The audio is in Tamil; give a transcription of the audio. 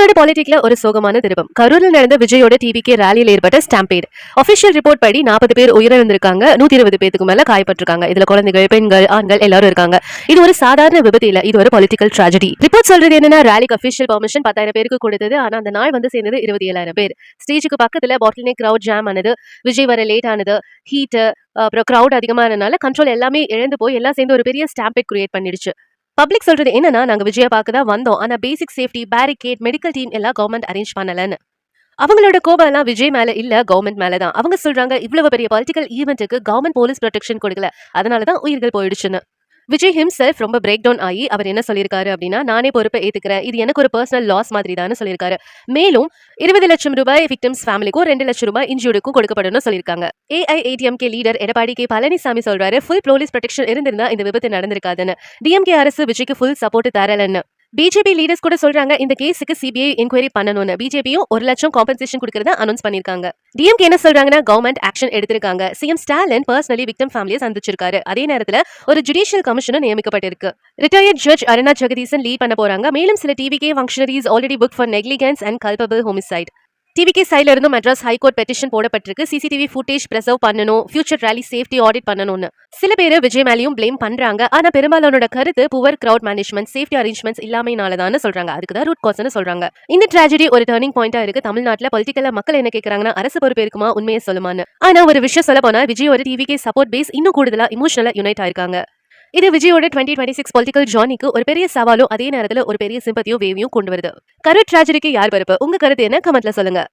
தமிழ்நாடு பாலிடிக்ல ஒரு சோகமான திருப்பம். கரூரில் நடந்த விஜயோட டிவிகே ரேலியில் ஏற்பட்ட ஸ்டாம்பேட் அபிஷியல் ரிப்போர்ட் படி நாற்பது பேர் உயிரிழந்திருக்காங்க. நூத்தி இருபது பேருக்கு மேல காயப்பட்டிருக்காங்க. இதுல குழந்தைகள் பெண்கள் ஆண்கள் எல்லாரும் இருக்காங்க. இது ஒரு சாதாரண விபத்து இல்ல. இது ஒரு பொலிட்டிக்கல் ட்ராஜடி ரிப்போர்ட் சொல்றது என்னன்னா ரேலிக்கு அபிஷியல் பர்மிஷன் பத்தாயிரம் பேருக்கு கொடுத்தது. ஆனா அந்த நாள் வந்து சேர்ந்தது இருபது ஏழாயிரம் பேர் ஸ்டேஜுக்கு பக்கத்துல பாட்டில் நெக் ஜாம் ஆனது. விஜய் வர லேட் ஆனது. ஹீட்டு அப்புறம் கிரவுட் அதிகமானதுனால கண்ட்ரோல் எல்லாமே இழந்து போய் எல்லாம் சேர்ந்து ஒரு பெரிய ஸ்டாம்பேட் கிரியேட் பண்ணிடுச்சு. பப்ளிக் சொல்றது என்னன்னா நாங்க விஜய பார்க்க தான் வந்தோம். ஆனா basic safety barricade medical team எல்லாம் கவர்மெண்ட் அரேஞ்ச் பண்ணலன்னு. அவங்களோட கோபம் எல்லாம் விஜய் மேல இல்ல கவர்மெண்ட் மேல தான். அவங்க சொல்றாங்க இவ்வளவு பெரிய பொலிட்டிக்கல் ஈவெண்ட்டுக்கு கவர்மெண்ட் போலீஸ் ப்ரொடெக்ஷன் கொடுக்கல. அதனால தான் உயிர்கள் போயிடுச்சுன்னு. விஜய் ஹிம்செல்ஃப் ரொம்ப பிரேக் டவுன் ஆகி அவர் என்ன சொல்லியிருக்காரு அப்படின்னா நானே பொறுப்பை ஏத்துக்கிறேன். இது எனக்கு ஒரு பர்சனல் லாஸ் மாதிரி தான் சொல்லியிருக்காரு. மேலும் இருபது லட்சம் ரூபாய் விக்டிம்ஸ் ஃபேமிலிக்கும் ரெண்டு லட்சம் ரூபாய் இன்ஜூர்டுக்கும் கொடுக்கப்படும் சொல்லியிருக்காங்க. AIADMK leader Edappadi K Palaniswami சொல்றாரு ஃபுல் போலீஸ் ப்ரொடெக்ஷன் இருந்திருந்தா இந்த விபத்து நடந்திருக்காதுன்னு. டிஎம்கே அரசு விஜய்க்கு ஃபுல் சப்போர்ட் தரலன்னு. பிஜேபி லீடர்ஸ் கூட சொல்றாங்க இந்த கேஸுக்கு சிபிஐ என்கொயரி பண்ணணும்னு. பிஜேபியும் ஒரு லட்சம் காம்பன்சேஷன் கொடுக்கறத அனௌன்ஸ் பண்ணிருக்காங்க. டிஎம்கே என்ன சொல்றாங்கன்னா கவர்மெண்ட் ஆக்ஷன் எடுத்திருக்காங்க. சிஎம் ஸ்டாலின் பர்சனலி விக்டம் ஃபேமிலியை சந்திச்சிருக்காரு. அதே நேரத்துல ஒரு ஜுடிஷியல் கமிஷனும் நியமிக்கப்பட்டிருக்கு. Retired judge Aruna Jagadeesan lead பண்ண போறாங்க. மேலும் சில TVK functionaries already book for negligence and culpable homicide TVK சைட்ல இருந்து மெட்ராஸ் ஹைகோர்ட் பெட்டிஷன் போடப்பட்டிருக்கு. சிசிடிவி ஃபுட்டேஜ் பிரசர்வ் பண்ணணும் ஃபியூச்சர் ரேலி சேஃப்டி ஆடிட் பண்ணணும்னு. சில பேர் விஜய் மேலேயும் ப்ளேம் பண்றாங்க. ஆனா பெரும்பாலானோட கருத்து poor crowd management safety arrangements இல்லாமையினாலதான் சொல்றாங்க. அதுக்கு தான் ரூட் காஸ்னு சொல்றாங்க. இந்த ட்ராஜடி ஒரு டர்னிங் பாயிண்டா இருக்கு. தமிழ்நாட்டில் பொலிட்டிக்கலா மக்கள் என்ன கேட்கறாங்கன்னா அரசு பொறுப்பு இருக்குமா? உண்மையை சொல்லுமான்னு. ஆனா ஒரு விஷயம் சொல்ல போனா விஜய் ஒரு டிவிகே சப்போர்ட் பேஸ் இன்னும் கூடுதலா இமோஷனலா யுனைட் ஆயிருக்காங்க. இது விஜயோட டுவெண்ட்டி டுவெண்ட்டி சிக்ஸ் பொலிட்டிக்கல் ஜானிக்கு ஒரு பெரிய சவாலும் அதே நேரத்துல ஒரு பெரிய சிம்பத்தியும் வேவியும் கொண்டு வருது. கரு ட்ராஜடிக்கு யார் பொறுப்பு? உங்க கருத்து என்ன? கமெண்ட்ல சொல்லுங்க.